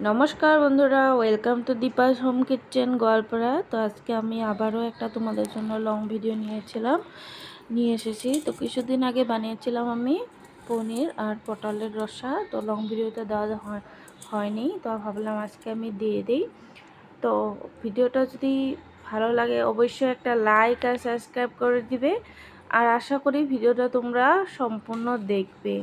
নমস্কার বন্ধুরা welcome to Deepa's home kitchen Goalpara তো আজকে আমি আবারও একটা তোমাদের জন্য লং ভিডিও নিয়েছিলাম, নিয়ে এসেছি। তো কিছুদিন আগে বানিয়েছিলাম আমি পনির আর পটলের রসা। তো লং ভিডিওটা দেওয়া হয়, হয়নি, তো ভাবলাম আজকে আমি দিয়ে দিই। তো ভিডিওটা যদি ভালো লাগে, অবশ্যই একটা লাইক আর সাবস্ক্রাইব করে দিবে। আর আশা করি ভিডিওটা তোমরা সম্পূর্ণ দেখবে।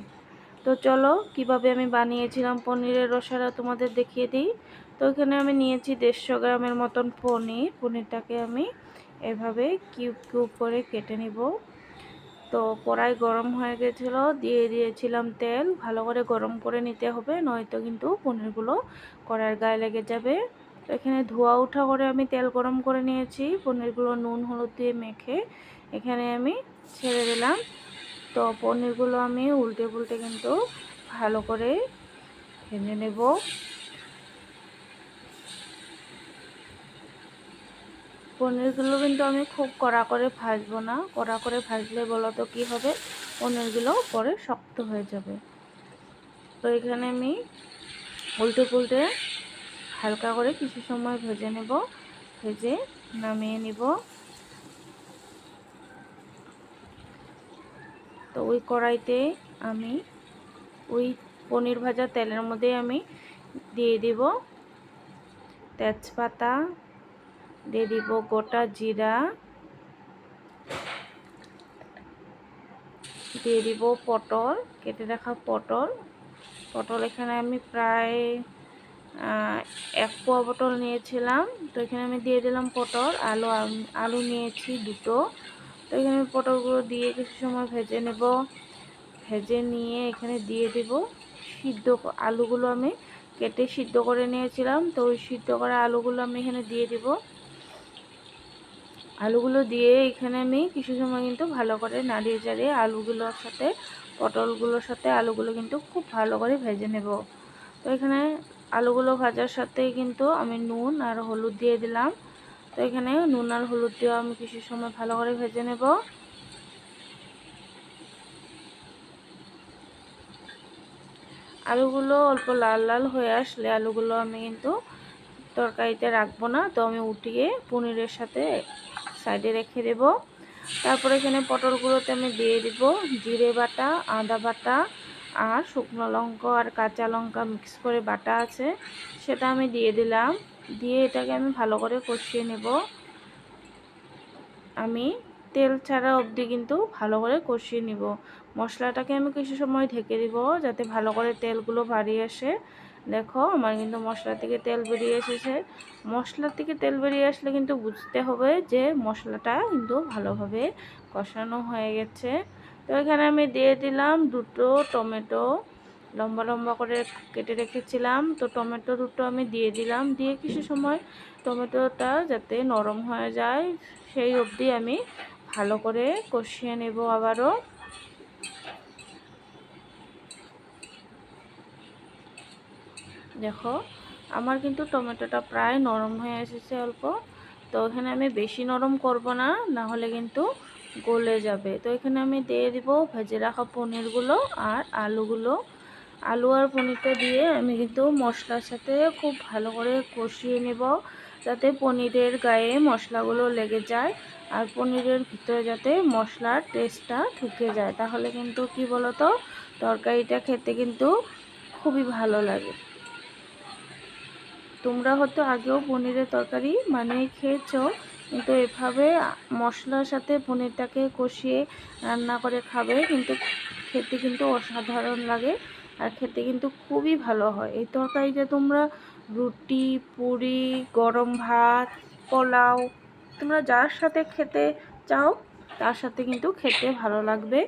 তো চলো, কীভাবে আমি বানিয়েছিলাম পনিরের রসারা তোমাদের দেখিয়ে দিই। তো এখানে আমি নিয়েছি দেড়শো গ্রামের মতন পনির। পনিরটাকে আমি এভাবে কিউব কিউব করে কেটে নিব। তো কড়াই গরম হয়ে গেছিল, দিয়ে দিয়েছিলাম তেল। ভালো করে গরম করে নিতে হবে, নয়তো কিন্তু পনিরগুলো কড়াইয়ের গায়ে লেগে যাবে। তো এখানে ধোয়া উঠা করে আমি তেল গরম করে নিয়েছি। পনিরগুলো নুন, হলুদ দিয়ে মেখে এখানে আমি ছেড়ে দিলাম। তো পনিরগুলো আমি উল্টে পুল্টে কিন্তু ভালো করে ভেজে নেব। পনিরগুলো কিন্তু আমি খুব কড়া করে ভাজবো না। কড়া করে ভাজলে বলো তো কী হবে? পনিরগুলো পরে শক্ত হয়ে যাবে। তো এখানে আমি উল্টে পুল্টে হালকা করে কিছু সময় ভেজে নেব। ভেজে নামিয়ে নিব। ওই কড়াইতে আমি ওই পনির ভাজা তেলের মধ্যে আমি দিয়ে দিব। তেজপাতা দিয়ে দিব গোটা জিরা। দিয়ে দিব পটল, কেটে রাখা পটল। পটল এখানে আমি প্রায় এক পোয়া পটল নিয়েছিলাম। তো এখানে আমি দিয়ে দিলাম পটল, আলু আলু নিয়েছি দুটো। তো এখানে পটলগুলো দিয়ে কিছু সময় ভেজে নেব। ভেজে নিয়ে এখানে দিয়ে দেব সিদ্ধ আলুগুলো আমি কেটে সিদ্ধ করে নিয়েছিলাম। তো ওই সিদ্ধ করা আলুগুলো আমি এখানে দিয়ে দিব। আলুগুলো দিয়ে এখানে আমি কিছু সময় কিন্তু ভালো করে নাড়িয়ে চাড়িয়ে আলুগুলোর সাথে, পটলগুলোর সাথে আলুগুলো কিন্তু খুব ভালো করে ভেজে নেব। তো এখানে আলুগুলো ভাজার সাথে কিন্তু আমি নুন আর হলুদ দিয়ে দিলাম। তো এখানে নুন আর হলুদ দিয়ে আমি কিছু সময় ভালো করে ভেজে নেব। আলুগুলো অল্প লাল লাল হয়ে আসলে আলুগুলো আমি কিন্তু তরকারিতে রাখব না, তো আমি উঠিয়ে পনিরের সাথে সাইডে রেখে দেব। তারপরে এখানে পটলগুলোতে আমি দিয়ে দিব জিরে বাটা, আদা বাটা আর শুকনো লঙ্কা আর কাঁচা লঙ্কা মিক্স করে বাটা আছে, সেটা আমি দিয়ে দিলাম। দিয়ে এটাকে আমি ভালো করে কষিয়ে নেব। আমি তেল ছাড়া অবধি কিন্তু ভালো করে কষিয়ে নিব। মশলাটাকে আমি কিছু সময় ঢেকে দিব যাতে ভালো করে তেলগুলো বাড়িয়ে আসে। দেখো, আমার কিন্তু মশলা থেকে তেল বেরিয়ে এসেছে। মশলা থেকে তেল বেরিয়ে আসলে কিন্তু বুঝতে হবে যে মশলাটা কিন্তু ভালোভাবে কষানো হয়ে গেছে। তো এখানে আমি দিয়ে দিলাম দুটো টমেটো। লম্বা লম্বা করে কেটে রেখেছিলাম। তো টমেটো দুটো আমি দিয়ে দিলাম। দিয়ে কিছু সময় টমেটোটা যাতে নরম হয়ে যায়, সেই অবধি আমি ভালো করে কষিয়ে নেব আবারও। দেখো, আমার কিন্তু টমেটোটা প্রায় নরম হয়ে এসেছে অল্প। তো এখানে আমি বেশি নরম করব না না হলে কিন্তু গলে যাবে। তো এখানে আমি দিয়ে দিব, ভেজে রাখা পনিরগুলো আর আলুগুলো। আলু আর পনিরটা দিয়ে আমি কিন্তু মশলার সাথে খুব ভালো করে কষিয়ে নেব, যাতে পনিরের গায়ে মশলাগুলো লেগে যায় আর পনিরের ভিতরে যাতে মশলার টেস্টটা ঢুকে যায়। তাহলে কিন্তু কি বলতো, তরকারিটা খেতে কিন্তু খুবই ভালো লাগে। তোমরা হয়তো আগেও পনিরের তরকারি মানে খেয়েছো, কিন্তু এভাবে মশলার সাথে পনিরটাকে কষিয়ে রান্না করে খাবে কিন্তু খেতে কিন্তু অসাধারণ লাগে। আর খেতে কিন্তু খুবই ভালো হয়। এই তরকারিটা তোমরা রুটি, পুরি, গরম ভাত, পোলাও, তোমরা যার সাথে খেতে চাও, তার সাথে কিন্তু খেতে ভালো লাগবে।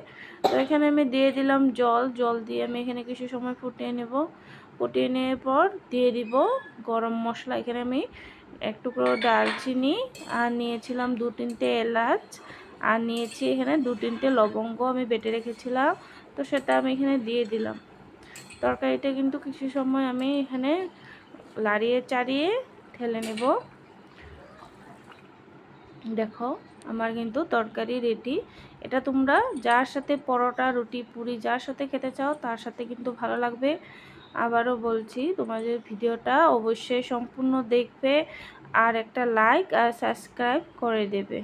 তো এখানে আমি দিয়ে দিলাম জল। জল দিয়ে আমি এখানে কিছু সময় ফুটিয়ে নেব। ফুটিয়ে নেওয়ার পর দিয়ে দিব গরম মশলা। এখানে আমি এক টুকরো দারচিনি আর নিয়েছিলাম দু তিনটে এলাচ আর নিয়েছি এখানে দু তিনটে লবঙ্গ আমি বেটে রেখেছিলাম। তো সেটা আমি এখানে দিয়ে দিলাম। তরকারিটা কিন্তু কিছু সময় আমি এখানে লাড়িয়ে চাড়িয়ে ঠেলে নেব। দেখো, আমার কিন্তু তরকারি রেডি এটা তোমরা যার সাথে পরোটা, রুটি, পুরি যার সাথে খেতে চাও, তার সাথে কিন্তু ভালো লাগবে। আবারও বলছি, তোমাদের ভিডিওটা অবশ্যই সম্পূর্ণ দেখবে আর একটা লাইক আর সাবস্ক্রাইব করে দেবে।